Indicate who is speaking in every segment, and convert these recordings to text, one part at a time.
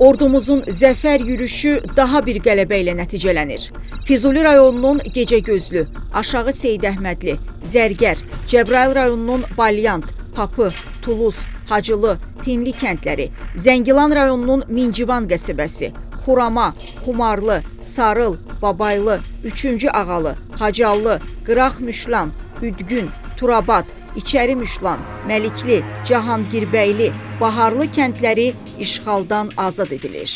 Speaker 1: Ordumuzun zəfər yürüşü daha bir qələbə ilə nəticələnir. Füzuli rayonunun Gecəgözlü, Aşağı Seyid Əhmədli, Zərgər, Cəbrayıl rayonunun Balyant, Papı, Tuluz, Hacılı, Tinli kəndləri, Zəngilan rayonunun Mincivan qəsəbəsi, Xurama, Xumarlı, Sarıl, Babaylı, 3-cü Ağalı, Hacallı, Qıraq Müşlan, Üdgün, Turabad, İçəri Müşlan, Məlikli, Cahangirbəyli, Baharlı kəndləri işğaldan azad edilir.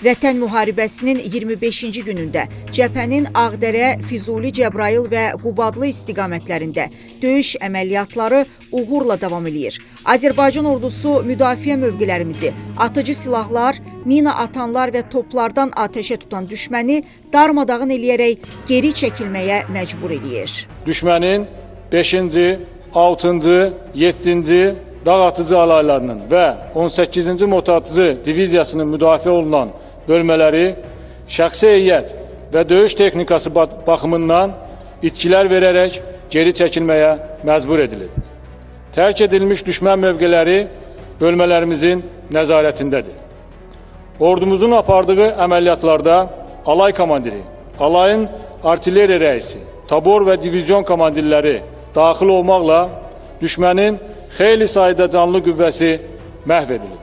Speaker 1: Vətən müharibəsinin 25-ci günündə cəbhənin Ağdərə, Füzuli, Cəbrayıl və Qubadlı istiqamətlərində döyüş əməliyyatları uğurla davam eləyir. Azərbaycan ordusu müdafiə mövqelərimizi, atıcı silahlar, mina atanlar və toplardan atəşə tutan düşməni darmadağın eləyərək geri çəkilməyə məcbur eləyir.
Speaker 2: düşmənin 5-ci, 6-cı, 7-ci dağ alaylarının və 18-ci motatıcı diviziyasının müdafiə olunan bölmələri şəxsi heyət və döyüş texnikası ba- baxımından itkilər verərək geri çəkilməyə məcbur edilib. Tərk edilmiş düşmən mövqeləri bölmələrimizin nəzarətindədir. Ordumuzun apardığı əməliyyatlarda alay komandiri, alayın artilleriya rəisi, tabor və divizyon komandirləri daxil olmaqla düşmənin xeyli sayda canlı qüvvəsi məhv edilib.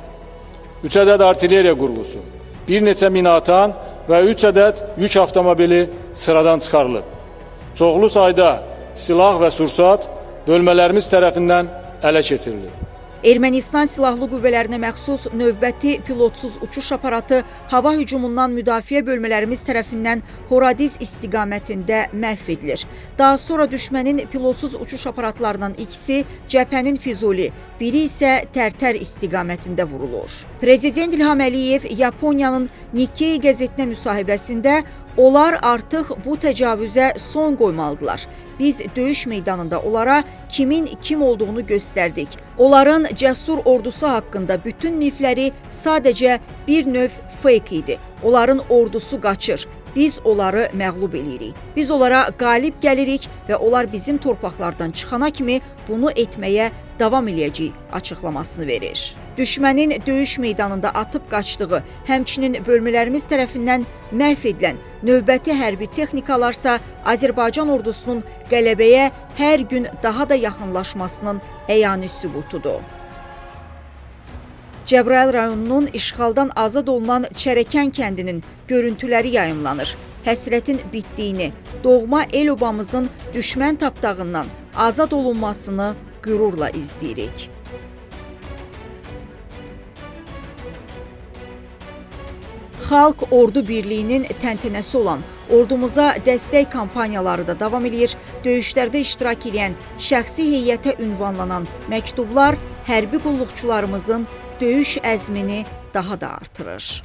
Speaker 2: 3 ədəd artilleriya qurğusu, bir neçə minaatan və 3 ədəd yük avtomobili sıradan çıxarılıb. Çoxlu sayda silah və sursat bölmələrimiz tərəfindən ələ keçirilib.
Speaker 1: Ermənistan silahlı qüvvələrinə məxsus növbəti pilotsuz uçuş aparatı hava hücumundan müdafiə bölmələrimiz tərəfindən Horadiz istiqamətində məhv edilir. Daha sonra düşmənin pilotsuz uçuş aparatlarından ikisi cəbhənin Füzuli, biri isə Tərtər istiqamətində vurulur. Prezident İlham Əliyev Yaponiyanın Nikkei qəzetinə müsahibəsində Onlar artıq bu təcavüzə son qoymalıdılar. Biz döyüş meydanında onlara kimin kim olduğunu göstərdik. Onların cəsur ordusu haqqında bütün mifləri sadəcə bir növ fake idi. Onların ordusu qaçır. Biz onları məğlub eləyirik. Biz onlara qalib gəlirik və onlar bizim torpaqlardan çıxana kimi bunu etməyə davam eləyəcəyik açıqlamasını verir. Düşmənin döyüş meydanında atıb qaçdığı, həmçinin bölmələrimiz tərəfindən məhv edilən növbəti hərbi texnikalarsa Azərbaycan ordusunun qələbəyə hər gün daha da yaxınlaşmasının əyani sübutudur. Cəbrayıl rayonunun işğaldan azad olunan Çərəkən kəndinin görüntüləri yayımlanır. Həsrətin bitdiyini, doğma el obamızın düşmən tapdağından azad olunmasını qürurla izləyirik. Xalq Ordu Birliyinin təntənəsi olan ordumuza dəstək kampaniyaları da davam eləyir. Döyüşlərdə iştirak edən şəxsi heyətə ünvanlanan məktublar hərbi qulluqçularımızın döyüş əzmini daha da artırır.